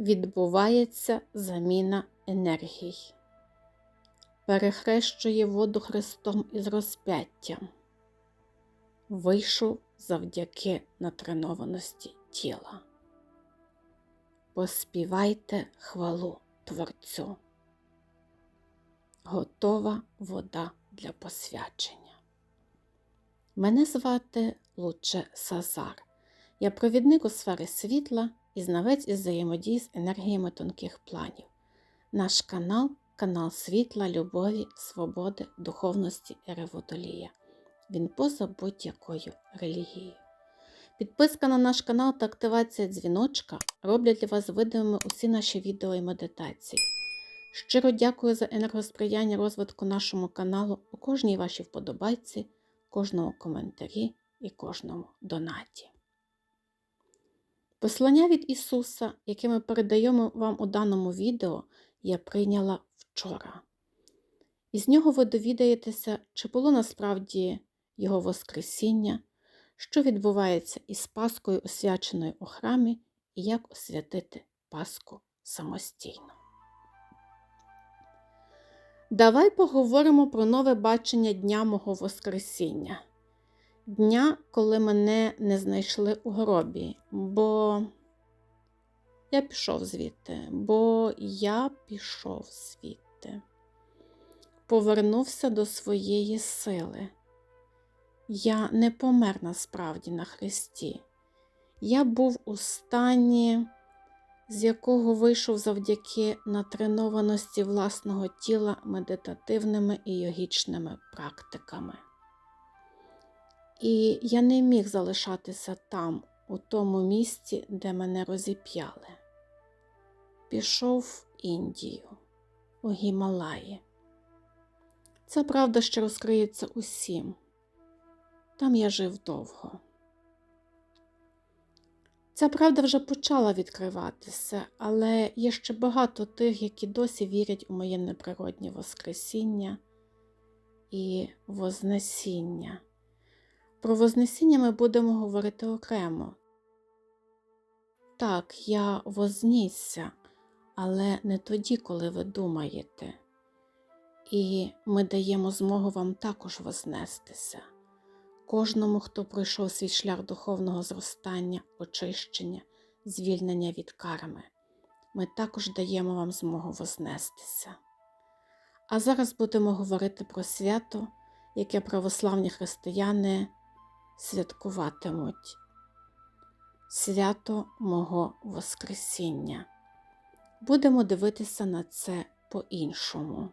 відбувається заміна енергій. Перехрещує воду Христом із розп'яттям. Вийшов завдяки натренованості тіла. Поспівайте хвалу Творцю. Готова вода для посвячення. Мене звати Луче Сазар. Я провідник у сфері світла і знавець із взаємодії з енергіями тонких планів. Наш канал канал світла, любові, свободи, духовності і реводолія. Він поза будь-якою релігією. Підписка на наш канал та активація дзвіночка роблять для вас видимими усі наші відео і медитації. Щиро дякую за енергосприяння розвитку нашому каналу у кожній вашій вподобайці, кожному коментарі і кожному донаті. Послання від Ісуса, яке ми передаємо вам у даному відео, я прийняла вчора. Із нього ви довідаєтеся, чи було насправді Його Воскресіння, що відбувається із Паскою, освяченою у храмі, і як освятити Паску самостійно. Давай поговоримо про нове бачення Дня мого Воскресіння. Дня, коли мене не знайшли у гробі, бо я пішов звідти, бо я пішов звідти, повернувся до своєї сили. Я не помер насправді на Христі. Я був у стані, з якого вийшов завдяки натренованості власного тіла медитативними і йогічними практиками. І я не міг залишатися там, у тому місці, де мене розіп'яли. Пішов в Індію, у Гімалаї. Ця правда ще розкриється усім. Там я жив довго. Ця правда вже почала відкриватися, але є ще багато тих, які досі вірять у моє неприроднє Воскресіння і Вознесіння. Про Вознесіння ми будемо говорити окремо. Так, я вознісся, але не тоді, коли ви думаєте. І ми даємо змогу вам також вознестися, кожному, хто пройшов свій шлях духовного зростання, очищення, звільнення від карми. Ми також даємо вам змогу вознестися. А зараз будемо говорити про свято, яке православні християни святкуватимуть свято мого Воскресіння. Будемо дивитися на це по-іншому.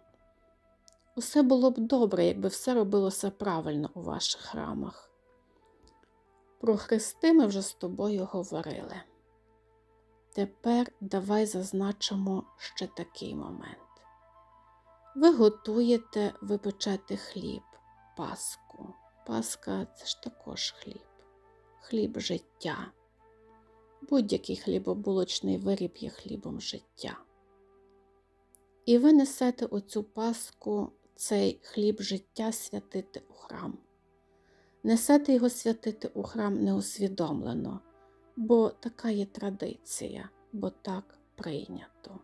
Усе було б добре, якби все робилося правильно у ваших храмах. Про хрести ми вже з тобою говорили. Тепер давай зазначимо ще такий момент. Ви готуєте, ви печете хліб, паску. Паска це ж також хліб, хліб життя. Будь-який хлібобулочний виріб є хлібом життя. І ви несете оцю паску, цей хліб життя святити у храм. Несете його святити у храм неусвідомлено, бо така є традиція, бо так прийнято.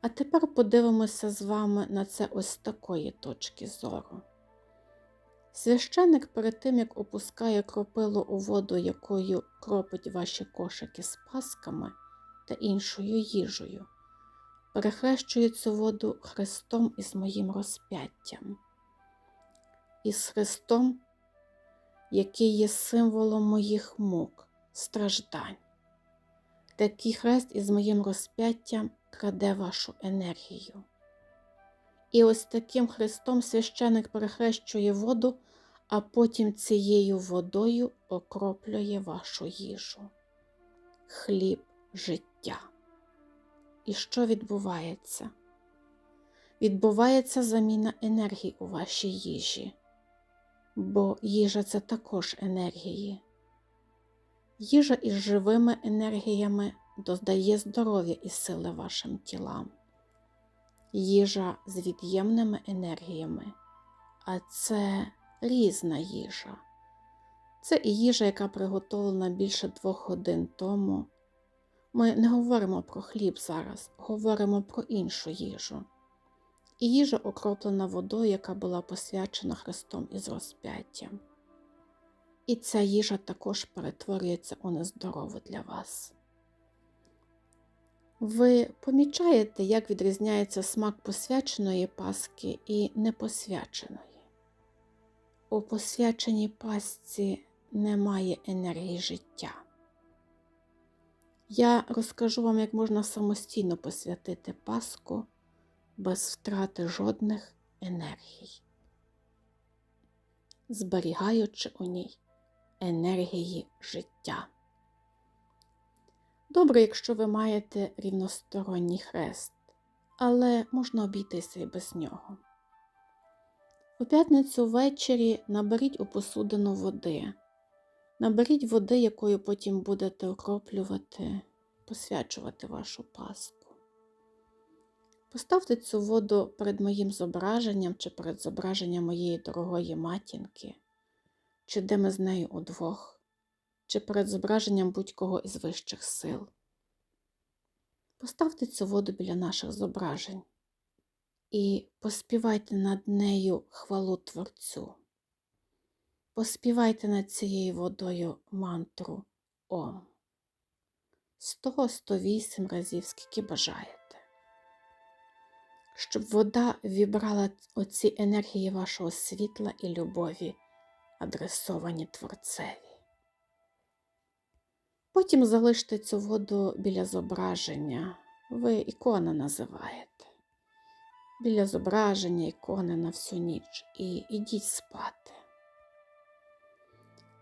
А тепер подивимося з вами на це ось такої точки зору. Священник перед тим, як опускає кропило у воду, якою кропить ваші кошики з пасками та іншою їжею, перехрещує цю воду Христом із моїм розп'яттям, із Христом, який є символом моїх мук, страждань. Такий хрест із моїм розп'яттям краде вашу енергію. І ось таким хрестом священик перехрещує воду, а потім цією водою окроплює вашу їжу. Хліб життя. І що відбувається? Відбувається заміна енергії у вашій їжі, бо їжа це також енергії. Їжа із живими енергіями додає здоров'я і сили вашим тілам їжа з від'ємними енергіями, а це різна їжа. Це і їжа, яка приготовлена більше двох годин тому, Ми не говоримо про хліб зараз, говоримо про іншу їжу. І їжа окроплена водою, яка була посвячена Христом із розп'яттям. І ця їжа також перетворюється у нездорову для вас. Ви помічаєте, як відрізняється смак посвяченої паски і непосвяченої. У посвяченій пасці немає енергії життя. Я розкажу вам, як можна самостійно посвятити паску без втрати жодних енергій, зберігаючи у ній енергії життя. Добре, якщо ви маєте рівносторонній хрест, але можна обійтися і без нього. У п'ятницю ввечері наберіть у посудину води. Наберіть води, якою потім будете окроплювати, посвячувати вашу паску. Поставте цю воду перед моїм зображенням чи перед зображенням моєї дорогої матінки, чи де ми з нею удвох, чи перед зображенням будь-кого із вищих сил. Поставте цю воду біля наших зображень і поспівайте над нею хвалу Творцю. Поспівайте над цією водою мантру Ом. 100-108 разів, скільки бажаєте. Щоб вода вібрала оці енергії вашого світла і любові, адресовані Творцеві. Потім залиште цю воду біля зображення, ви ікона називаєте. Біля зображення ікони на всю ніч і ідіть спати.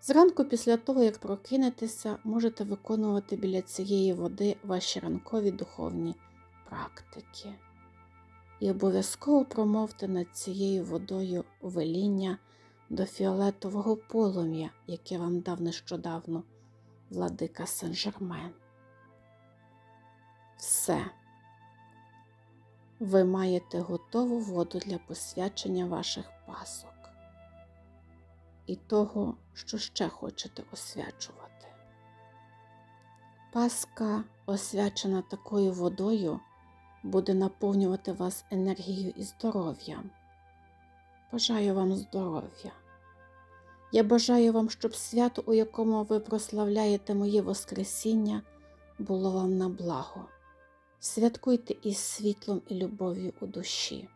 Зранку, після того, як прокинетеся, можете виконувати біля цієї води ваші ранкові духовні практики. І обов'язково промовте над цією водою веління до фіолетового полум'я, яке вам дав нещодавно владика Сен-Жермен. Все. Ви маєте готову воду для посвячення ваших пасок і того, що ще хочете освячувати. Паска, освячена такою водою, буде наповнювати вас енергією і здоров'ям. Бажаю вам здоров'я. Я бажаю вам, щоб свято, у якому ви прославляєте моє Воскресіння, було вам на благо. Святкуйте із світлом і любов'ю у душі.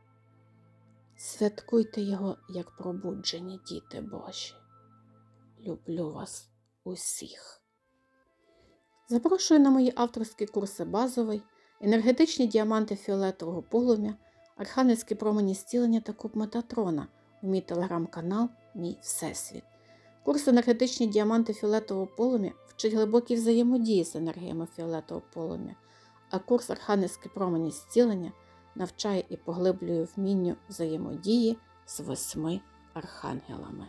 Святкуйте його як пробуджені діти Божі. Люблю вас усіх. Запрошую на мої авторські курси базовий, енергетичні діаманти фіолетового полум'я, архангельські промені зцілення та куб Метатрона у мій телеграм-канал Мій Всесвіт. Курс енергетичні діаманти фіолетового полум'я вчить глибокій взаємодії з енергіями фіолетового полум'я, а курс архангельські промені зцілення навчає і поглиблює вмінню взаємодії з восьми архангелами.